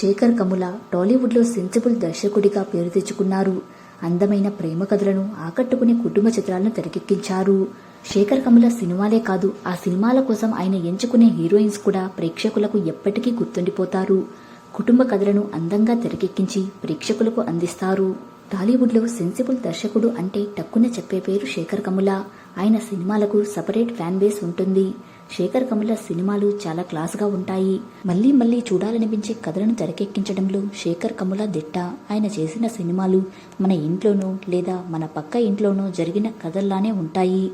శేఖర్ కముల టాలీవుడ్లో సెన్సిబుల్ దర్శకుడిగా పేరు తెచ్చుకున్నారు. అందమైన ప్రేమ కథలను ఆకట్టుకునే కుటుంబ చిత్రాలను తెరకెక్కించారు. శేఖర్ కముల సినిమాలే కాదు ఆ సినిమాల కోసం ఆయన ఎంచుకునే హీరోయిన్స్ కూడా ప్రేక్షకులకు ఎప్పటికీ గుర్తుండిపోతారు. కుటుంబ కథలను అందంగా తెరకెక్కించి ప్రేక్షకులకు అందిస్తారు. టాలీవుడ్లో సెన్సిబుల్ దర్శకుడు అంటే టక్కున చెప్పే పేరు శేఖర్ కముల ఆయన సినిమాలకు సపరేట్ ఫ్యాన్ బేస్ ఉంటుంది. శేఖర్ కముల సినిమాలు చాలా క్లాస్గా ఉంటాయి. మళ్ళీ మళ్ళీ చూడాలనిపించే కథలను తెరకెక్కించడంలో శేఖర్ కముల దిట్ట. ఆయన చేసిన సినిమాలు మన ఇంట్లోనో లేదా మన పక్క ఇంట్లోనో జరిగిన కథల్లానే ఉంటాయి.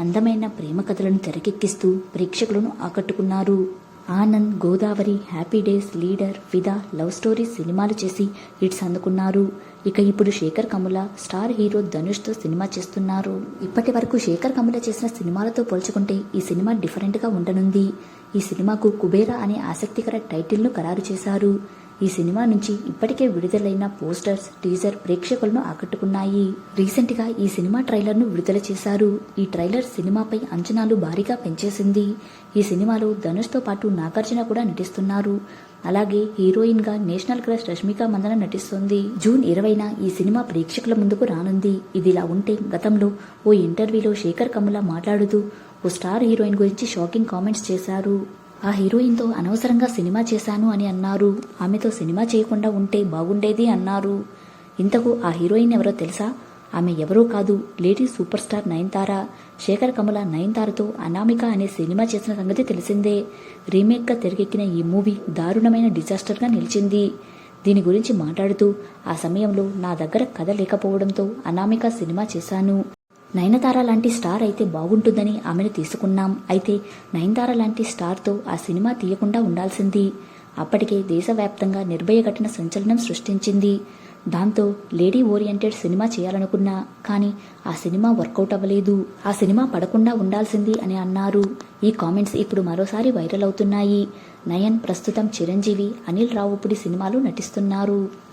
అందమైన ప్రేమ కథలను తెరకెక్కిస్తూ ప్రేక్షకులను ఆకట్టుకున్నారు. Anand Godavari happy days leader Fidaa love story సినిమాలు చేసి హిట్స్ అందుకున్నారు. ఇక ఇప్పుడు శేఖర్ కముల స్టార్ హీరో ధనుష్తో సినిమా చేస్తున్నారు. ఇప్పటి వరకు శేఖర్ కముల చేసిన సినిమాలతో పోల్చుకుంటే ఈ సినిమా డిఫరెంట్గా ఉండనుంది. ఈ సినిమాకు కుబేరా అనే ఆసక్తికర టైటిల్ను ఖరారు చేశారు. ఈ సినిమా నుంచి ఇప్పటికే విడుదలైన పోస్టర్స్ టీజర్ ప్రేక్షకులను ఆకట్టుకున్నాయి. రీసెంట్గా ఈ సినిమా ట్రైలర్ను విడుదల చేశారు. ఈ ట్రైలర్ సినిమాపై అంచనాలు భారీగా పెంచేసింది. ఈ సినిమాలో ధనుష్తో పాటు నాగార్జున కూడా నటిస్తున్నారు. అలాగే హీరోయిన్గా నేషనల్ క్రష్ రష్మిక మందన నటిస్తోంది. జూన్ ఇరవైన ఈ సినిమా ప్రేక్షకుల ముందుకు రానుంది. ఇదిలా ఉంటే గతంలో ఓ ఇంటర్వ్యూలో శేఖర్ కమల మాట్లాడుతూ ఓ స్టార్ హీరోయిన్ గురించి షాకింగ్ కామెంట్స్ చేశారు. ఆ హీరోయిన్తో అనవసరంగా సినిమా చేశాను అని అన్నారు. ఆమెతో సినిమా చేయకుండా ఉంటే బాగుండేది అన్నారు. ఇంతకు ఆ హీరోయిన్ ఎవరో తెలుసా? ఆమె ఎవరో కాదు. Lady super star Nayanthara Sekhar Kammula నయన్తారతో Anamika అనే సినిమా చేసిన సంగతి తెలిసిందే. రీమేక్గా తెరకెక్కిన ఈ మూవీ దారుణమైన డిజాస్టర్గా నిలిచింది. దీని గురించి మాట్లాడుతూ ఆ సమయంలో నా దగ్గర కథ లేకపోవడంతో అనామిక సినిమా చేశాను. నయనతార లాంటి స్టార్ అయితే బాగుంటుందని ఆమెను తీసుకున్నాం. అయితే నయనతార లాంటి స్టార్తో ఆ సినిమా తీయకుండా ఉండాల్సింది. అప్పటికే దేశవ్యాప్తంగా నిర్భయ ఘటన సంచలనం సృష్టించింది. దాంతో లేడీ ఓరియంటెడ్ సినిమా చేయాలనుకున్నా కానీ ఆ సినిమా వర్కౌట్ అవ్వలేదు. ఆ సినిమా పడకుండా ఉండాల్సింది అని అన్నారు. ఈ కామెంట్స్ ఇప్పుడు మరోసారి వైరల్ అవుతున్నాయి. నయన్ ప్రస్తుతం చిరంజీవి అనిల్ రావుపుడి సినిమాలు నటిస్తున్నారు.